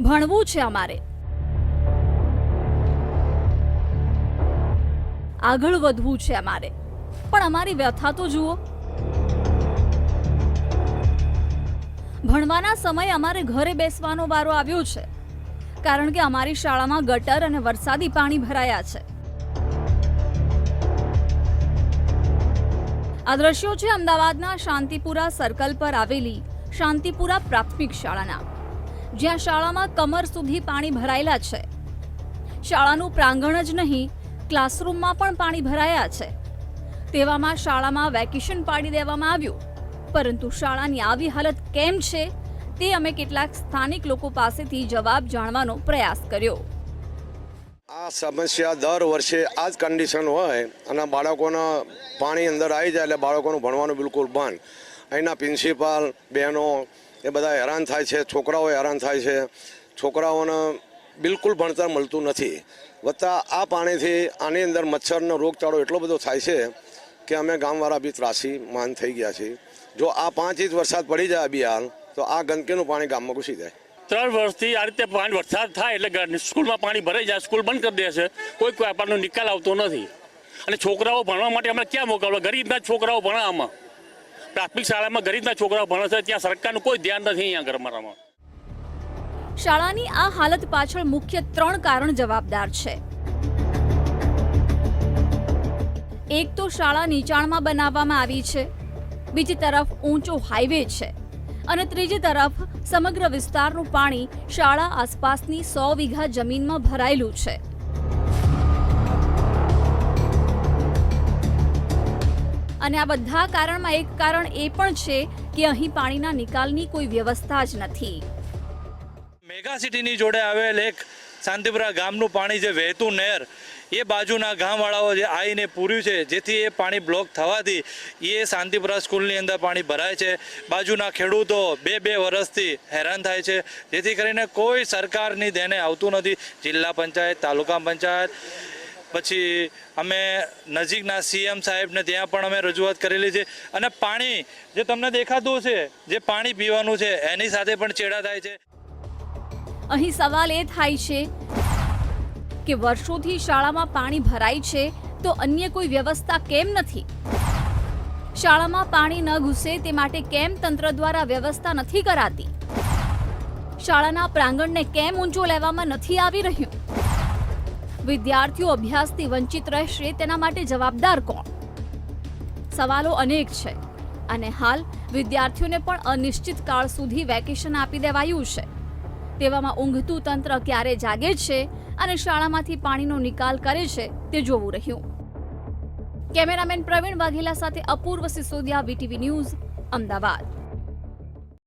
ભણવું છે અમારે. આગળ વધવું છે અમારે. પણ અમારી વ્યથા તો જુઓ. ભણવાના સમયે અમારે ઘરે બેસવાનો વારો આવ્યો છે. કારણ કે અમારી શાળામાં ગટર અને વરસાદી પાણી ભરાયા છે. આ દ્રશ્યો છે અમદાવાદના શાંતિપુરા સર્કલ પર આવેલી શાંતિપુરા પ્રાથમિક શાળાના. જ્યાં શાળામાં કમર સુધી પાણી ભરાયેલા છે. શાળાનું પ્રાંગણ જ નહીં, ક્લાસરૂમમાં પણ પાણી ભરાયા છે. તેવામાં શાળામાં વેકેશન પાડી દેવામાં આવ્યું. પરંતુ શાળાની આવી હાલત કેમ છે, તે અમે કેટલાક સ્થાનિક લોકો પાસેથી જવાબ જાણવાનો પ્રયાસ કર્યો. આ સમસ્યા દર વર્ષે આ જ કન્ડિશન હોય, અને બાળકોના પાણી અંદર આવી જાય એટલે બાળકોનું ભણવાનું બિલકુલ બંધ. અહીંના પ્રિન્સિપાલ બહેનો એ બધા હેરાન થાય છે, છોકરાઓ હેરાન થાય છે. છોકરાઓને બિલકુલ ભણતર મળતું નથી. વત્તા આ પાણીથી આની અંદર મચ્છરનો રોગચાળો એટલો બધો થાય છે કે અમે ગામવાળા બી ત્રાસી માન થઈ ગયા છીએ. જો આ પાંચ ઇંચ વરસાદ પડી જાય બી હાલ તો આ ગંદકીનું પાણી ગામમાં ઘૂસી જાય. ત્રણ વર્ષથી આ રીતે પાણી વરસાદ થાય એટલે સ્કૂલમાં પાણી ભરાઈ જાય, સ્કૂલ બંધ કરી દે છે. કોઈ કોઈ આપણનો નિકાલ આવતો નથી. અને છોકરાઓ ભણવા માટે અમે ક્યાં મોકલવા? ગરીબના છોકરાઓ ભણવા આમાં. પ્રાથમિક શાળામાં ગરીબના છોકરાઓ ભણે છે, ત્યાં સરકારનું કોઈ ધ્યાન નથી અહીંયા ગરમારામાં શાળાની આ હાલત પાછળ મુખ્ય ત્રણ કારણ જવાબદાર છે. એક તો શાળા નીચાણમાં બનાવવામાં આવી છે. બીજી તરફ ઊંચો હાઈવે છે. અને ત્રીજી તરફ સમગ્ર વિસ્તારનું પાણી શાળા આસપાસની સો વીઘા જમીનમાં ભરાયેલું છે. અને આ બધા કારણમાં એક કારણ એ પણ છે કે અહીં પાણીના નિકાલની કોઈ વ્યવસ્થા જ નથી. મેગા સિટીની જોડે આવેલ એક શાંતિપુરા ગામનું પાણી જે વહેતું નહેર, એ બાજુના ગામવાળાઓ જે આવીને પૂર્યું છે, જેથી એ પાણી બ્લોક થવાથી એ શાંતિપુરા સ્કૂલની અંદર પાણી ભરાય છે. બાજુના ખેડૂતો બે બે વર્ષથી હેરાન થાય છે. જેથી કરીને કોઈ સરકારની દેને આવતું નથી. જિલ્લા પંચાયત, તાલુકા પંચાયત પછી અમે નજીકના સીએમ સાહેબને ત્યાં પણ અમે રજૂઆત કરેલી છે. અને પાણી જે તમને દેખાતું છે જે પાણી પીવાનું છે, એની સાથે પણ ચેડા થાય છે. અહીં સવાલ એ થાય છે કે વર્ષોથી શાળામાં પાણી ભરાય છે તો અન્ય કોઈ વ્યવસ્થા કેમ નથી? શાળામાં પાણી ન ઘૂસે તે માટે કેમ તંત્ર દ્વારા વ્યવસ્થા નથી કરાતી? શાળાના પ્રાંગણને કેમ ઊંચો લેવામાં નથી આવી રહ્યું? વિદ્યાર્થીઓ અભ્યાસથી વંચિત રહેશે તેના માટે જવાબદાર કોણ? સવાલો અનેક છે. અને હાલ વિદ્યાર્થીઓને પણ અનિશ્ચિત કાળ સુધી વેકેશન આપી દેવાયું છે. તેવામાં ઊંઘતું તંત્ર ક્યારે જાગે છે અને શાળામાંથી પાણીનો નિકાલ કરે છે તે જોવું રહ્યું. કેમેરામેન પ્રવીણ વાઘેલા સાથે અપૂર્વ સિસોદિયા વીટીવી ન્યૂઝ, અમદાવાદ.